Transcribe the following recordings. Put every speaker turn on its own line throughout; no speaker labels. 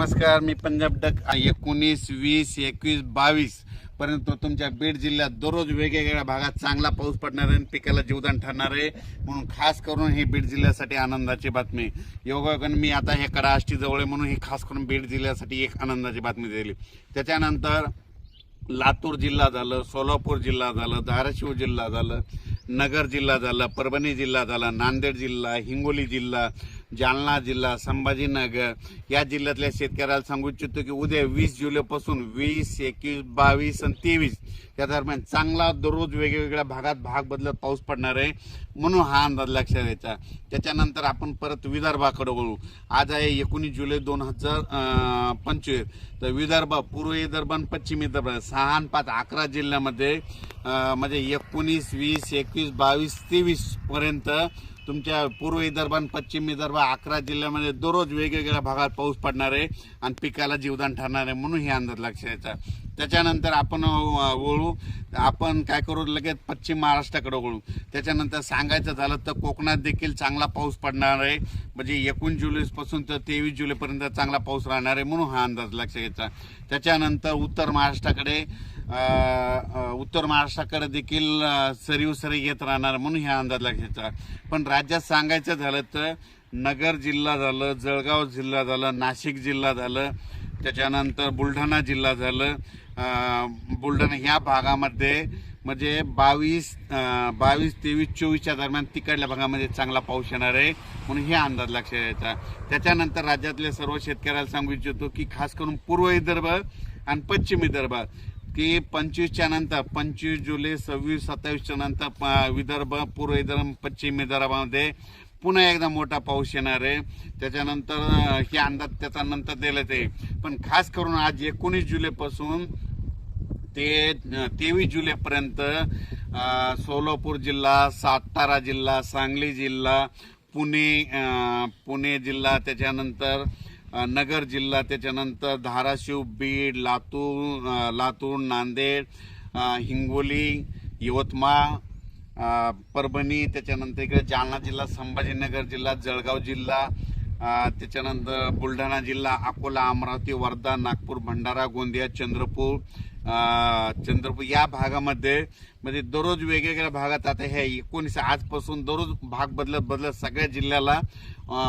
नमस्कार मी पंजाब डक एकोणीस वीस एकवीस बावीस पर्यंत तुमच्या बीड जिल्ह्यात दररोज वेगवेगळ्या भागात चांगला पाऊस पडणार आहे आणि पिकाला जीवदान ठरणार आहे. म्हणून खास करून ही बीड जिल्ह्यासाठी आनंदाची बातमी. योगायोगाने मी आता हे कडा जवळ आहे म्हणून ही खास करून बीड जिल्ह्यासाठी एक आनंदाची बातमी दिली. त्याच्यानंतर लातूर जिल्हा झालं सोलापूर जिल्हा झालं धाराशिव जिल्हा झालं नगर जिल्हा झाला परभणी जिल्हा झाला नांदेड जिल्हा हिंगोली जिल्हा जालना जिल्हा संभाजीनगर. या जिल्ह्यातल्या शेतकऱ्याला सांगू इच्छितो की उद्या वीस जुलैपासून वीस एकवीस बावीस आणि तेवीस या दरम्यान चांगला दररोज वेगवेगळ्या भागात भाग बदलत पाऊस पडणार आहे म्हणून हा अंदाज लक्षात द्यायचा त्याच्यानंतर आपण परत विदर्भाकडे वळू. आज आहे एकोणीस जुलै दोन हजार पंचवीस. तर विदर्भ पूर्व विदर्भ आणि पश्चिम विदर्भ सहा आणि पाच अकरा जिल्ह्यामध्ये म्हणजे एकोणीस वीस एकवीस बावीस तेवीस पर्यंत तुमच्या पूर्व विदर्भ आणि पश्चिम विदर्भ अकरा जिल्ह्यामध्ये दररोज वेगवेगळ्या भागात पाऊस पडणार आहे आणि पिकाला जीवदान ठरणार आहे म्हणून हे अंदाज लक्षात यायचा त्याच्यानंतर आपण वळू आपण काय करू लगेच पश्चिम महाराष्ट्राकडे वळू. त्याच्यानंतर सांगायचं झालं तर कोकणात देखील चांगला पाऊस पडणार आहे. म्हणजे एकूण जुलैपासून तर तेवीस जुलैपर्यंत चांगला पाऊस राहणार आहे म्हणून हा अंदाज लक्षात घ्यायचा. त्याच्यानंतर उत्तर महाराष्ट्राकडे उत्तर महाराष्ट्राकडे देखील सरीव सरी येत राहणार म्हणून ह्या अंदाज घ्यायचा. पण राज्यात सांगायचं झालं तर नगर जिल्हा झालं जळगाव जिल्हा झालं नाशिक जिल्हा झालं त्याच्यानंतर बुलढाणा जिल्हा झालं. बुलढाणा ह्या भागामध्ये म्हणजे बावीस बावीस तेवीस चोवीसच्या दरम्यान तिकडल्या भागामध्ये चांगला पाऊस येणार आहे म्हणून हे अंदाज लक्षात यायचा त्याच्यानंतर राज्यातल्या सर्व शेतकऱ्याला सांगू इच्छितो की खास करून पूर्व विदर्भ आणि पश्चिम विदर्भ की पंचवीसच्या नंतर पंचवीस जुलै सव्वीस सत्तावीसच्या नंतर प- विदर्भ पूर्व विदर्भ पश्चिम विदर्भामध्ये पुन्हा एकदा मोठा पाऊस येणार आहे. त्याच्यानंतर हे अंदाज त्याचा नंतर दिलं ते. पण खास करून आज एकोणीस जुलैपासून ते तेवीस जुलैपर्यंत सोलापूर जिल्हा सातारा जिल्हा सांगली जिल्हा पुणे पुणे जिल्हा त्याच्यानंतर नगर जिल्हा त्याच्यानंतर धाराशिव बीड लातूर लातूर नांदेड हिंगोली यवतमाळ परभणी त्याच्यानंतर इकडे जालना जिल्हा संभाजीनगर जिल्हा जळगाव जिल्हा त्याच्यानंतर बुलढाणा जिल्हा अकोला अमरावती वर्धा नागपूर भंडारा गोंदिया चंद्रपूर चंद्रपूर या भागामध्ये म्हणजे दररोज वेगवेगळ्या भागात आता हे एकोणीस आजपासून दररोज भाग बदलत बदलत सगळ्या जिल्ह्याला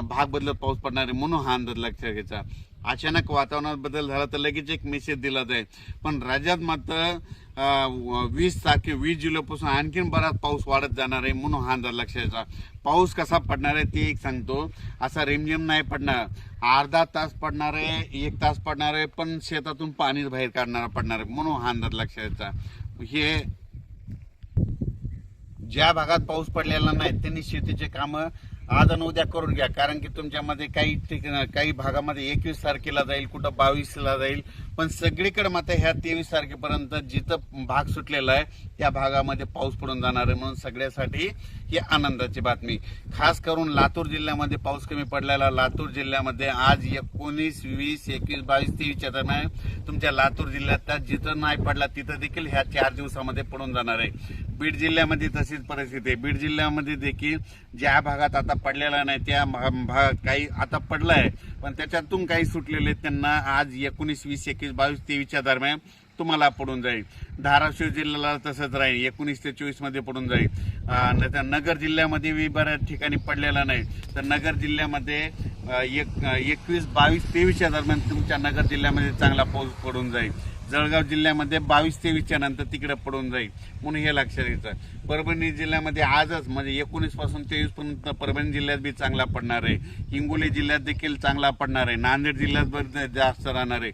भाग बदलत पाऊस पडणार आहे म्हणून हा अंदाज लक्षात घ्यायचा. अचानक वातावरणात बदल झाला तर लगेच एक मेसेज दिला जाईल. पण राज्यात मात्र वीस तारखे वीस जुलैपासून आणखीन बराच पाऊस वाढत जाणार आहे म्हणून हा अंदाज लक्षाचा पाऊस कसा पडणार आहे ते एक सांगतो. असा रिमझिम नाही पडणार. अर्धा तास पडणार आहे एक तास पडणार आहे पण शेतातून पाणी बाहेर काढणारा पडणार आहे म्हणून हा अंदाज लक्षाचा हे ज्या भागात पाऊस पडलेला नाही त्यांनी शेतीचे कामं आज आणि उद्या करून घ्या. कारण की तुमच्यामध्ये काही ठिकाण काही भागामध्ये एकवीस तारखेला जाईल कुठं बावीसला जाईल. पण सगळीकडे मात्र ह्या तेवीस तारखेपर्यंत जिथं भाग सुटलेला आहे त्या भागामध्ये पाऊस पडून जाणार आहे. म्हणून सगळ्यासाठी ही आनंदाची बातमी. खास करून लातूर जिल्ह्यामध्ये पाऊस कमी पडलेला. लातूर जिल्ह्यामध्ये आज एकोणीस वीस एकवीस बावीस तेवीसच्या दरम्यान तुमच्या लातूर जिल्ह्यात जिथं नाही पडला तिथं देखील ह्या चार दिवसामध्ये पडून जाणार आहे. बीड जिल्ह्यामध्ये तशीच परिस्थिती आहे. बीड जिल्ह्यामध्ये देखील ज्या भागात आता पडलेला नाही त्या भा- भाग काही आता पडला आहे पण त्याच्यातून काही सुटलेले आहेत, त्यांना आज एकोणीस वीस एकवीस बावीस तेवीसच्या दरम्यान तुम्हाला पडून जाईल. धाराशिव जिल्ह्याला तसंच राहील. एकोणीस ते चोवीसमध्ये पडून जाईल. नाहीतर नगर जिल्ह्यामध्ये बी बऱ्याच ठिकाणी पडलेला नाही. तर नगर जिल्ह्यामध्ये एक एकवीस बावीस तेवीसच्या दरम्यान तुमच्या नगर जिल्ह्यामध्ये चांगला पाऊस पडून जाईल. जळगाव जिल्ह्यामध्ये बावीस तेवीसच्या नंतर तिकडे पडून जाईल म्हणून हे लक्षात घ्यायचं. परभणी जिल्ह्यामध्ये आजच म्हणजे एकोणीसपासून तेवीस पर्यंत परभणी जिल्ह्यात बी चांगला पडणार आहे. हिंगोली जिल्ह्यात देखील चांगला पडणार आहे. नांदेड जिल्ह्यात जास्त राहणार आहे.